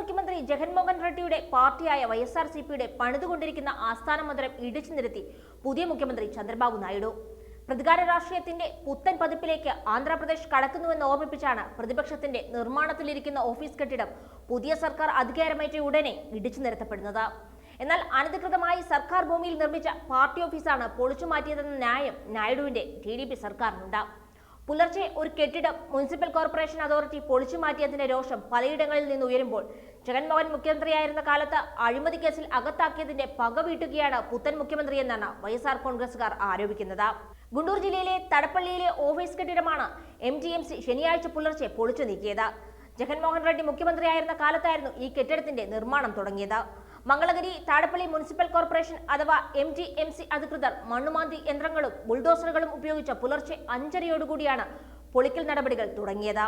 മുഖ്യമന്ത്രി ജഗൻമോഹൻ റെഡ്ഡിയുടെ പാർട്ടിയായ വൈ എസ് ആർ സി പിയുടെ പണിതുകൊണ്ടിരിക്കുന്ന ആസ്ഥാന മന്ദിരം ഇടിച്ചു നിരത്തി പുതിയ മുഖ്യമന്ത്രി ചന്ദ്രബാബു നായിഡു. പ്രതികാര രാഷ്ട്രീയത്തിന്റെ പുത്തൻ പതിപ്പിലേക്ക് ആന്ധ്രാപ്രദേശ് കടക്കുന്നുവെന്ന് ഓർമ്മിപ്പിച്ചാണ് പ്രതിപക്ഷത്തിന്റെ നിർമ്മാണത്തിലിരിക്കുന്ന ഓഫീസ് കെട്ടിടം പുതിയ സർക്കാർ അധികാരമേറ്റ ഉടനെ ഇടിച്ചു നിരത്തപ്പെടുന്നത്. എന്നാൽ അനധികൃതമായി സർക്കാർ ഭൂമിയിൽ നിർമ്മിച്ച പാർട്ടി ഓഫീസാണ് പൊളിച്ചു മാറ്റിയതെന്ന ന്യായം നായിഡുവിന്റെ ടി ഡി പി സർക്കാരിനുണ്ട്. പുലർച്ചെ ഒരു കെട്ടിടം മുനിസിപ്പൽ കോർപ്പറേഷൻ അതോറിറ്റി പൊളിച്ചു മാറ്റിയതിന്റെ രോഷം പലയിടങ്ങളിൽ നിന്ന് ഉയരുമ്പോൾ ജഗൻമോഹൻ മുഖ്യമന്ത്രിയായിരുന്ന കാലത്ത് അഴിമതി കേസിൽ അകത്താക്കിയതിന്റെ പക വീട്ടുകയാണ് പുത്തൻ മുഖ്യമന്ത്രിയെന്നാണ് വൈ എസ് ആർ കോൺഗ്രസുകാർ ആരോപിക്കുന്നത്. ഗുണ്ടൂർ ജില്ലയിലെ തടപ്പള്ളിയിലെ ഓഫീസ് കെട്ടിടമാണ് എം ടി എം സി ശനിയാഴ്ച പുലർച്ചെ പൊളിച്ചു നീക്കിയത്. ജഗൻമോഹൻ റെഡ്ഡി മുഖ്യമന്ത്രിയായിരുന്ന കാലത്തായിരുന്നു ഈ കെട്ടിടത്തിന്റെ നിർമ്മാണം തുടങ്ങിയത്. മംഗളഗിരി താടപ്പള്ളി മുനിസിപ്പൽ കോർപ്പറേഷൻ അഥവാ എം ജി എം സി അധികൃതർ മണ്ണുമാന്തി യന്ത്രങ്ങളും ബുൾഡോസറുകളും ഉപയോഗിച്ച പുലർച്ചെ അഞ്ചരയോടുകൂടിയാണ് പൊളിക്കൽ നടപടികൾ തുടങ്ങിയത്.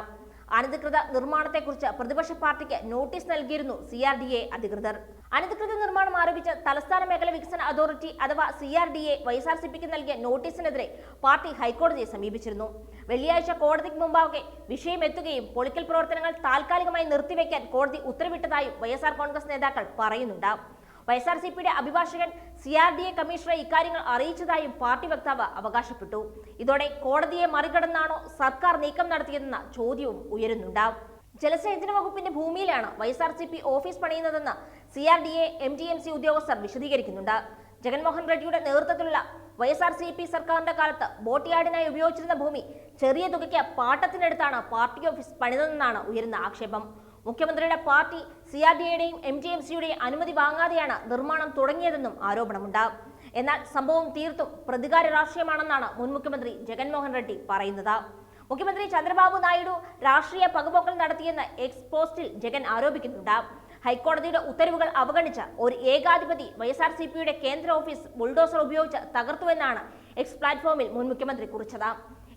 അനധികൃത നിർമ്മാണത്തെക്കുറിച്ച് പ്രതിപക്ഷ പാർട്ടിക്ക് നോട്ടീസ് നൽകിയിരുന്നു സി ആർ ഡി എ അധികൃതർ. അനധികൃത നിർമ്മാണം ആരോപിച്ച് തലസ്ഥാന മേഖല വികസന അതോറിറ്റി അഥവാ C R D A Y S R C പിക്ക് നൽകിയ നോട്ടീസിനെതിരെ പാർട്ടി ഹൈക്കോടതിയെ സമീപിച്ചിരുന്നു. വെള്ളിയാഴ്ച കോടതിക്ക് മുമ്പാകെ വിഷയം എത്തുകയും പൊളിക്കൽ പ്രവർത്തനങ്ങൾ താൽക്കാലികമായി നിർത്തിവെക്കാൻ കോടതി ഉത്തരവിട്ടതായും വൈ എസ് ആർ കോൺഗ്രസ് നേതാക്കൾ പറയുന്നുണ്ട്. ആർ സി പിയുടെ അഭിഭാഷകൻ സി ആർ ഡി എ കമ്മീഷണറെ ഇക്കാര്യങ്ങൾ അറിയിച്ചതായും പാർട്ടി വക്താവ് അവകാശപ്പെട്ടു. ഇതോടെ കോടതിയെ മറികടന്നാണോ സർക്കാർ നീക്കം നടത്തിയതെന്ന ചോദ്യവും ഉയരുന്നുണ്ട്. ജലസേചന വകുപ്പിന്റെ ഭൂമിയിലാണ് Y S R C P office പണിയുന്നതെന്ന് C R D A M D M C ഉദ്യോഗസ്ഥർ വിശദീകരിക്കുന്നുണ്ട്. ജഗൻമോഹൻ റെഡ്ഡിയുടെ നേതൃത്വത്തിലുള്ള Y S R C P സർക്കാരിന്റെ കാലത്ത് ബോട്ടിയാടിനായി ഉപയോഗിച്ചിരുന്ന ഭൂമി ചെറിയ തുകയ്ക്ക് പാട്ടത്തിനടുത്താണ് പാർട്ടി ഓഫീസ് പണിതെന്നാണ് ഉയരുന്ന ആക്ഷേപം. മുഖ്യമന്ത്രിയുടെ പാർട്ടി സി ആർ ഡി എയുടെയും എം ജി എം സിയുടെയും അനുമതി വാങ്ങാതെയാണ് നിർമ്മാണം തുടങ്ങിയതെന്നും ആരോപണമുണ്ട്. എന്നാൽ സംഭവം തീർത്തും പ്രതികാര രാഷ്ട്രീയമാണെന്നാണ് മുൻ മുഖ്യമന്ത്രി ജഗൻമോഹൻ റെഡ്ഡി പറയുന്നത്. മുഖ്യമന്ത്രി ചന്ദ്രബാബു നായിഡു രാഷ്ട്രീയ പകപോക്കൽ നടത്തിയെന്ന് എക്സ് പോസ്റ്റിൽ ജഗൻ ആരോപിക്കുന്നുണ്ട്. ഹൈക്കോടതിയുടെ ഉത്തരവുകൾ അവഗണിച്ച ഒരു ഏകാധിപതി വൈ എസ് ആർ സി പിയുടെ കേന്ദ്ര ഓഫീസ് ബുൾഡോസർ ഉപയോഗിച്ച് തകർത്തുവെന്നാണ് എക്സ് പ്ലാറ്റ്ഫോമിൽ മുൻ മുഖ്യമന്ത്രി കുറിച്ചത്.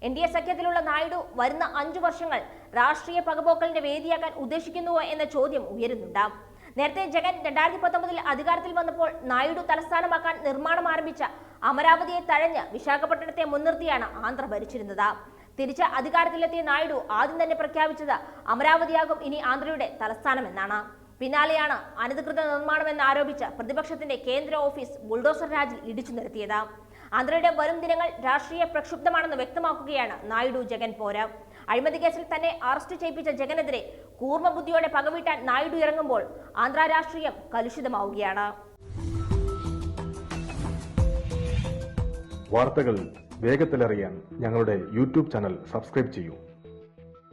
എൻ ഡി എ സഖ്യത്തിലുള്ള നായിഡു വരുന്ന അഞ്ചു വർഷങ്ങൾ രാഷ്ട്രീയ പകപോക്കലിന്റെ വേദിയാക്കാൻ ഉദ്ദേശിക്കുന്നുവോ എന്ന ചോദ്യം ഉയരുന്നുണ്ട്. നേരത്തെ ജഗൻ രണ്ടായിരത്തി പത്തൊമ്പതിൽ അധികാരത്തിൽ വന്നപ്പോൾ നായിഡു തലസ്ഥാനമാക്കാൻ നിർമ്മാണം ആരംഭിച്ച അമരാവതിയെ തഴഞ്ഞ് വിശാഖപട്ടണത്തെ മുൻനിർത്തിയാണ് ആന്ധ്ര ഭരിച്ചിരുന്നത്. തിരിച്ച് അധികാരത്തിലെത്തിയ നായിഡു ആദ്യം തന്നെ പ്രഖ്യാപിച്ചത് അമരാവതിയാകും ഇനി ആന്ധ്രയുടെ തലസ്ഥാനമെന്നാണ്. പിന്നാലെയാണ് അനധികൃത നിർമ്മാണമെന്ന് ആരോപിച്ച് പ്രതിപക്ഷത്തിന്റെ കേന്ദ്ര ഓഫീസ് ബുൾഡോസർ രാജിൽ ഇടിച്ചു നിർത്തിയത്. ആന്ധ്രയുടെ വരും ദിനങ്ങൾ രാഷ്ട്രീയ പ്രക്ഷുബ്ധമാണെന്ന് വ്യക്തമാക്കുകയാണ് നായിഡു ജഗൻ പോര. അഴിമതി കേസിൽ തന്നെ അറസ്റ്റ് ചെയ്യിപ്പിച്ച ജഗനെതിരെ കൂർമ്മബുദ്ധിയോടെ പകവീട്ടാൻ നായിഡു ഇറങ്ങുമ്പോൾ ആന്ധ്ര രാഷ്ട്രീയം കലുഷിതമാവുകയാണ്. വാർത്തകൾ വേഗത്തിലറിയാൻ ഞങ്ങളുടെ യൂട്യൂബ് ചാനൽ സബ്സ്ക്രൈബ് ചെയ്യൂ.